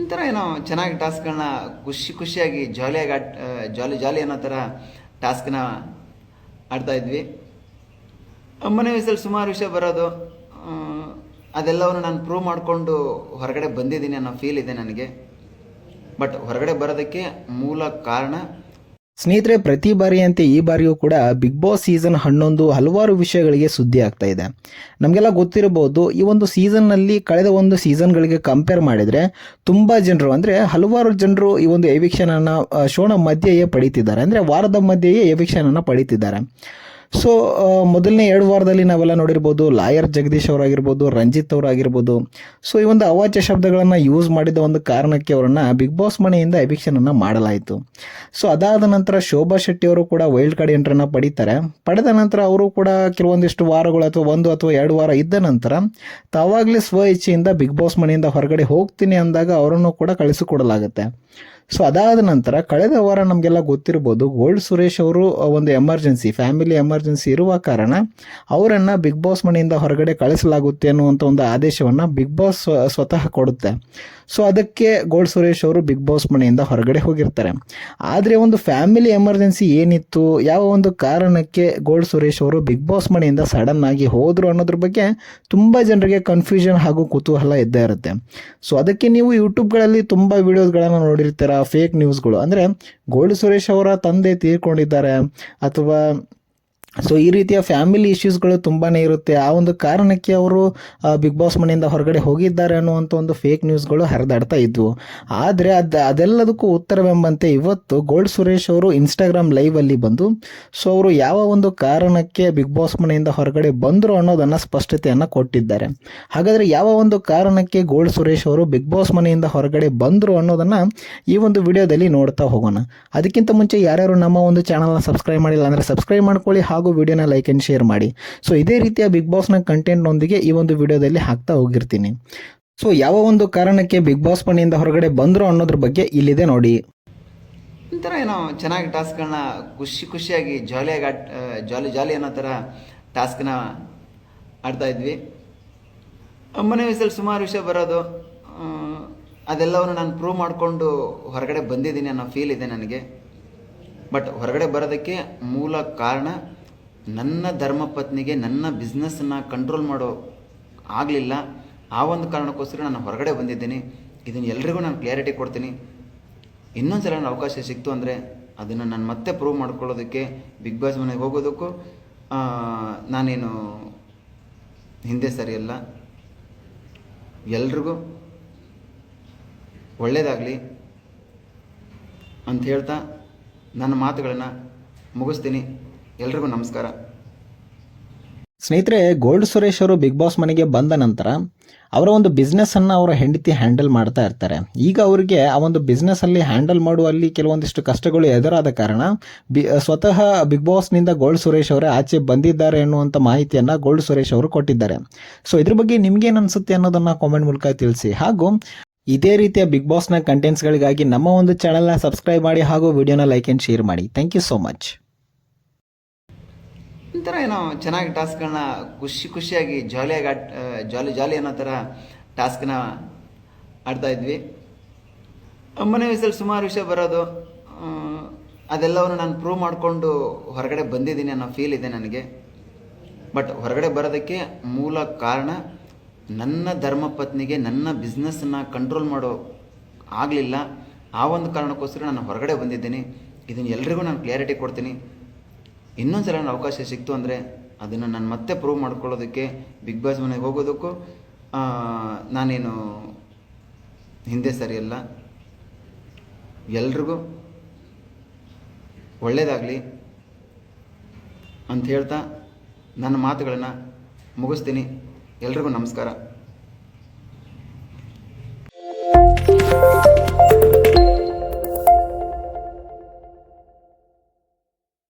ಒಂಥರ ಏನೋ ಚೆನ್ನಾಗಿ ಟಾಸ್ಕ್ಗಳನ್ನ ಖುಷಿ ಖುಷಿಯಾಗಿ ಜಾಲಿಯಾಗಿ ಆಟ ಜಾಲಿ ಜಾಲಿ ಅನ್ನೋ ಥರ ಟಾಸ್ಕ್ನ ಆಡ್ತಾ ಇದ್ವಿ. ಮನೆ ವಯಸ್ಸಲ್ಲಿ ಸುಮಾರು ವಿಷಯ ಬರೋದು ಅದೆಲ್ಲವನ್ನು ನಾನು ಪ್ರೂವ್ ಮಾಡಿಕೊಂಡು ಹೊರಗಡೆ ಬಂದಿದ್ದೀನಿ ಅನ್ನೋ ಫೀಲ್ ಇದೆ ನನಗೆ. ಬಟ್ ಹೊರಗಡೆ ಬರೋದಕ್ಕೆ ಮೂಲ ಕಾರಣ ಸ್ನೇಹಿತರೆ, ಪ್ರತಿ ಬಾರಿಯಂತೆ ಈ ಬಾರಿಯೂ ಕೂಡ ಬಿಗ್ ಬಾಸ್ ಸೀಸನ್ ಹನ್ನೊಂದು ಹಲವಾರು ವಿಷಯಗಳಿಗೆ ಸುದ್ದಿ ಆಗ್ತಾ ಇದೆ. ನಮಗೆಲ್ಲ ಗೊತ್ತಿರಬಹುದು, ಈ ಒಂದು ಸೀಸನ್ನಲ್ಲಿ ಕಳೆದ ಒಂದು ಸೀಸನ್ಗಳಿಗೆ ಕಂಪೇರ್ ಮಾಡಿದರೆ ತುಂಬ ಜನರು, ಅಂದರೆ ಹಲವಾರು ಜನರು ಈ ಒಂದು ಎವಿಕ್ಷನನ್ನು ಶೋನ ಮಧ್ಯೆಯೇ ಪಡೀತಿದ್ದಾರೆ. ಅಂದರೆ ವಾರದ ಮಧ್ಯೆಯೇ ಎವಿಕ್ಷನನ್ನು ಪಡೀತಿದ್ದಾರೆ. ಸೊ ಮೊದಲನೇ ಎರಡು ವಾರದಲ್ಲಿ ನಾವೆಲ್ಲ ನೋಡಿರ್ಬೋದು, ಲಾಯರ್ ಜಗದೀಶ್ ಅವರಾಗಿರ್ಬೋದು, ರಂಜಿತ್ ಅವರಾಗಿರ್ಬೋದು. ಸೊ ಈ ಒಂದು ಅವಾಚ್ಯ ಶಬ್ದಗಳನ್ನು ಯೂಸ್ ಮಾಡಿದ ಒಂದು ಕಾರಣಕ್ಕೆ ಅವರನ್ನು ಬಿಗ್ ಬಾಸ್ ಮನೆಯಿಂದ ಎವಿಕ್ಷನನ್ನು ಮಾಡಲಾಯಿತು. ಸೊ ಅದಾದ ನಂತರ ಶೋಭಾ ಶೆಟ್ಟಿ ಅವರು ಕೂಡ ವೈಲ್ಡ್ ಕಾರ್ಡ್ ಎಂಟ್ರನ್ನು ಪಡೀತಾರೆ. ಪಡೆದ ನಂತರ ಅವರು ಕೂಡ ಕೆಲವೊಂದಿಷ್ಟು ವಾರಗಳು ಅಥವಾ ಒಂದು ಅಥವಾ ಎರಡು ವಾರ ಇದ್ದ ನಂತರ ತಾವಾಗಲೇ ಸ್ವ ಇಚ್ಛೆಯಿಂದ ಬಿಗ್ ಬಾಸ್ ಮನೆಯಿಂದ ಹೊರಗಡೆ ಹೋಗ್ತೀನಿ ಅಂದಾಗ ಅವರನ್ನು ಕೂಡ ಕಳಿಸಿಕೊಡಲಾಗುತ್ತೆ. ಸೊ ಅದಾದ ನಂತರ ಕಳೆದ ವಾರ ನಮಗೆಲ್ಲ ಗೊತ್ತಿರ್ಬೋದು ಗೋಲ್ಡ್ ಸುರೇಶ್ ಅವರು ಒಂದು ಎಮರ್ಜೆನ್ಸಿ ಫ್ಯಾಮಿಲಿ ಎಮರ್ಜೆನ್ಸಿ ಇರುವ ಕಾರಣ ಅವರನ್ನು ಬಿಗ್ ಬಾಸ್ ಮನೆಯಿಂದ ಹೊರಗಡೆ ಕಳಿಸಲಾಗುತ್ತೆ ಅನ್ನುವಂಥ ಒಂದು ಆದೇಶವನ್ನು ಬಿಗ್ ಬಾಸ್ ಸ್ವತಃ ಕೊಡುತ್ತೆ. ಸೊ ಅದಕ್ಕೆ ಗೋಲ್ಡ್ ಸುರೇಶ್ ಅವರು ಬಿಗ್ ಬಾಸ್ ಮನೆಯಿಂದ ಹೊರಗಡೆ ಹೋಗಿರ್ತಾರೆ. ಆದರೆ ಒಂದು ಫ್ಯಾಮಿಲಿ ಎಮರ್ಜೆನ್ಸಿ ಏನಿತ್ತು, ಯಾವ ಒಂದು ಕಾರಣಕ್ಕೆ ಗೋಲ್ಡ್ ಸುರೇಶ್ ಅವರು ಬಿಗ್ ಬಾಸ್ ಮನೆಯಿಂದ ಸಡನ್ ಆಗಿ ಹೋದರು ಅನ್ನೋದ್ರ ಬಗ್ಗೆ ತುಂಬ ಜನರಿಗೆ ಕನ್ಫ್ಯೂಷನ್ ಹಾಗೂ ಕುತೂಹಲ ಇದ್ದೇ ಇರುತ್ತೆ. ಸೊ ಅದಕ್ಕೆ ನೀವು ಯೂಟ್ಯೂಬ್ಗಳಲ್ಲಿ ತುಂಬ ವಿಡಿಯೋಸ್ಗಳನ್ನು ನೋಡಿರ್ತೀರ? ಫೇಕ್ ನ್ಯೂಸ್ಗಳು ಅಂದರೆ ಗೋಲ್ಡ್ ಸುರೇಶ್ ಅವರ ತಂದೆ ತೀರ್ಕೊಂಡಿದ್ದಾರೆ ಅಥವಾ ಸೊ ಈ ರೀತಿಯ ಫ್ಯಾಮಿಲಿ ಇಶ್ಯೂಸ್ಗಳು ತುಂಬಾ ಇರುತ್ತೆ. ಆ ಒಂದು ಕಾರಣಕ್ಕೆ ಅವರು ಬಿಗ್ ಬಾಸ್ ಮನೆಯಿಂದ ಹೊರಗಡೆ ಹೋಗಿದ್ದಾರೆ ಅನ್ನುವಂಥ ಒಂದು ಫೇಕ್ ನ್ಯೂಸ್ಗಳು ಹರಿದಾಡ್ತಾ ಇದ್ವು. ಆದರೆ ಅದು, ಅದೆಲ್ಲದಕ್ಕೂ ಉತ್ತರವೆಂಬಂತೆ ಇವತ್ತು ಗೋಲ್ಡ್ ಸುರೇಶ್ ಅವರು ಇನ್ಸ್ಟಾಗ್ರಾಮ್ ಲೈವಲ್ಲಿ ಬಂದು ಸೊ ಅವರು ಯಾವ ಒಂದು ಕಾರಣಕ್ಕೆ ಬಿಗ್ ಬಾಸ್ ಮನೆಯಿಂದ ಹೊರಗಡೆ ಬಂದರು ಅನ್ನೋದನ್ನು ಸ್ಪಷ್ಟತೆಯನ್ನು ಕೊಟ್ಟಿದ್ದಾರೆ. ಹಾಗಾದರೆ ಯಾವ ಒಂದು ಕಾರಣಕ್ಕೆ ಗೋಲ್ಡ್ ಸುರೇಶ್ ಅವರು ಬಿಗ್ ಬಾಸ್ ಮನೆಯಿಂದ ಹೊರಗಡೆ ಬಂದರು ಅನ್ನೋದನ್ನು ಈ ಒಂದು ವಿಡಿಯೋದಲ್ಲಿ ನೋಡ್ತಾ ಹೋಗೋಣ. ಅದಕ್ಕಿಂತ ಮುಂಚೆ ಯಾರ್ಯಾರು ನಮ್ಮ ಒಂದು ಚಾನಲ್ನ ಸಬ್ಸ್ಕ್ರೈಬ್ ಮಾಡಿಲ್ಲ ಅಂದರೆ ಸಬ್ಸ್ಕ್ರೈಬ್ ಮಾಡ್ಕೊಳ್ಳಿ ವಿಡಿಯೋನ ಲೈಕ್ ಆ್ಯಂಡ್ ಶೇರ್ ಮಾಡಿ. ಸೊ ಇದೇ ರೀತಿಯ ಬಿಗ್ ಬಾಸ್ನ ಕಂಟೆಂಟ್ನೊಂದಿಗೆ ಈ ಒಂದು ವಿಡಿಯೋದಲ್ಲಿ ಹಾಕ್ತಾ ಹೋಗಿರ್ತೀನಿ. ಸೊ ಯಾವ ಒಂದು ಕಾರಣಕ್ಕೆ ಬಿಗ್ ಬಾಸ್ ಮನೆಯಿಂದ ಹೊರಗಡೆ ಬಂದರು ಅನ್ನೋದ್ರ ಬಗ್ಗೆ ಇಲ್ಲಿದೆ ನೋಡಿ. ಒಂಥರ ಏನೋ ಚೆನ್ನಾಗಿ ಟಾಸ್ಕ್ಗಳನ್ನ ಖುಷಿ ಖುಷಿಯಾಗಿ ಜಾಲಿಯಾಗಿ ಆಟ ಜಾಲಿ ಜಾಲಿ ಅನ್ನೋ ಥರ ಟಾಸ್ಕ್ನ ಆಡ್ತಾ ಇದ್ವಿ. ಮನೆ ವಯಸ್ಸಲ್ಲಿ ಸುಮಾರು ವಿಷಯ ಬರೋದು. ಅದೆಲ್ಲವನ್ನು ನಾನು ಪ್ರೂವ್ ಮಾಡಿಕೊಂಡು ಹೊರಗಡೆ ಬಂದಿದ್ದೀನಿ ಅನ್ನೋ ಫೀಲ್ ಇದೆ ನನಗೆ. ಬಟ್ ಹೊರಗಡೆ ಬರೋದಕ್ಕೆ ಮೂಲ ಕಾರಣ ನನ್ನ ಧರ್ಮಪತ್ನಿಗೆ ನನ್ನ ಬಿಸ್ನೆಸ್ಸನ್ನು ಕಂಟ್ರೋಲ್ ಮಾಡೋ ಆಗಲಿಲ್ಲ. ಆ ಒಂದು ಕಾರಣಕ್ಕೋಸ್ಕರ ನಾನು ಹೊರಗಡೆ ಬಂದಿದ್ದೀನಿ. ಇದನ್ನು ಎಲ್ರಿಗೂ ನಾನು ಕ್ಲಾರಿಟಿ ಕೊಡ್ತೀನಿ. ಇನ್ನೊಂದು ಸಲ ನನ್ನ ಅವಕಾಶ ಸಿಕ್ತು ಅಂದರೆ ಅದನ್ನು ನಾನು ಮತ್ತೆ ಪ್ರೂವ್ ಮಾಡ್ಕೊಳ್ಳೋದಕ್ಕೆ ಬಿಗ್ ಬಾಸ್ ಮನೆಗೆ ಹೋಗೋದಕ್ಕೂ ನಾನೇನು ಹಿಂದೆ ಸರಿಯಲ್ಲ ಎಲ್ರಿಗೂ ಒಳ್ಳೆಯದಾಗಲಿ ಅಂತ ಹೇಳ್ತಾ ನನ್ನ ಮಾತುಗಳನ್ನು ಮುಗಿಸ್ತೀನಿ. ಎಲ್ರಿಗೂ ನಮಸ್ಕಾರ. ಸ್ನೇಹಿತರೆ, ಗೋಲ್ಡ್ ಸುರೇಶ್ ಅವರು ಬಿಗ್ ಬಾಸ್ ಮನೆಗೆ ಬಂದ ನಂತರ ಅವರ ಒಂದು ಬಿಸ್ನೆಸ್ಸನ್ನು ಅವರ ಹೆಂಡತಿ ಹ್ಯಾಂಡಲ್ ಮಾಡ್ತಾ ಇರ್ತಾರೆ. ಈಗ ಅವರಿಗೆ ಆ ಒಂದು ಬಿಸ್ನೆಸ್ಸಲ್ಲಿ ಹ್ಯಾಂಡಲ್ ಮಾಡುವಲ್ಲಿ ಕೆಲವೊಂದಿಷ್ಟು ಕಷ್ಟಗಳು ಎದುರಾದ ಕಾರಣ ಸ್ವತಃ ಬಿಗ್ ಬಾಸ್ನಿಂದ ಗೋಲ್ಡ್ ಸುರೇಶ್ ಅವರೇ ಆಚೆ ಬಂದಿದ್ದಾರೆ ಅನ್ನುವಂಥ ಮಾಹಿತಿಯನ್ನು ಗೋಲ್ಡ್ ಸುರೇಶ್ ಅವರು ಕೊಟ್ಟಿದ್ದಾರೆ. ಸೊ ಇದ್ರ ಬಗ್ಗೆ ನಿಮ್ಗೇನು ಅನ್ಸುತ್ತೆ ಅನ್ನೋದನ್ನ ಕಾಮೆಂಟ್ ಮೂಲಕ ತಿಳಿಸಿ. ಹಾಗೂ ಇದೇ ರೀತಿಯ ಬಿಗ್ ಬಾಸ್ನ ಕಂಟೆಂಟ್ಸ್ಗಳಿಗಾಗಿ ನಮ್ಮ ಒಂದು ಚಾನಲ್ನ ಸಬ್ಸ್ಕ್ರೈಬ್ ಮಾಡಿ ಹಾಗೂ ವಿಡಿಯೋನ ಲೈಕ್ ಆ್ಯಂಡ್ ಶೇರ್ ಮಾಡಿ. ಥ್ಯಾಂಕ್ ಯು ಸೋ ಮಚ್ ಒಂಥರ ಏನೋ ಚೆನ್ನಾಗಿ ಟಾಸ್ಕ್ಗಳನ್ನ ಖುಷಿ ಖುಷಿಯಾಗಿ ಜಾಲಿಯಾಗಿ ಆಟ ಜಾಲಿ ಜಾಲಿ ಅನ್ನೋ ಥರ ಟಾಸ್ಕ್ನ ಆಡ್ತಾ ಇದ್ವಿ. ಮನೆ ವಯಸ್ಸಲ್ಲಿ ಸುಮಾರು ವಿಷಯ ಬರೋದು. ಅದೆಲ್ಲವನ್ನು ನಾನು ಪ್ರೂವ್ ಮಾಡಿಕೊಂಡು ಹೊರಗಡೆ ಬಂದಿದ್ದೀನಿ ಅನ್ನೋ ಫೀಲ್ ಇದೆ ನನಗೆ. ಬಟ್ ಹೊರಗಡೆ ಬರೋದಕ್ಕೆ ಮೂಲ ಕಾರಣ ನನ್ನ ಧರ್ಮಪತ್ನಿಗೆ ನನ್ನ ಬಿಸ್ನೆಸ್ಸನ್ನು ಕಂಟ್ರೋಲ್ ಮಾಡೋ ಆಗಲಿಲ್ಲ. ಆ ಒಂದು ಕಾರಣಕ್ಕೋಸ್ಕರ ನಾನು ಹೊರಗಡೆ ಬಂದಿದ್ದೀನಿ. ಇದನ್ನು ಎಲ್ರಿಗೂ ನಾನು ಕ್ಲಿಯರಿಟಿ ಕೊಡ್ತೀನಿ. ಇನ್ನೊಂದು ಸಲ ಅವಕಾಶ ಸಿಕ್ತು ಅಂದರೆ ಅದನ್ನು ನಾನು ಮತ್ತೆ ಪ್ರೂವ್ ಮಾಡ್ಕೊಳ್ಳೋದಕ್ಕೆ ಬಿಗ್ ಬಾಸ್ ಮನೆಗೆ ಹೋಗೋದಕ್ಕೂ ನಾನೇನು ಹಿಂದೆ ಸರಿಯಲ್ಲ ಎಲ್ರಿಗೂ ಒಳ್ಳೆಯದಾಗಲಿ ಅಂತ ಹೇಳ್ತಾ ನನ್ನ ಮಾತುಗಳನ್ನು ಮುಗಿಸ್ತೀನಿ. ಎಲ್ರಿಗೂ ನಮಸ್ಕಾರ.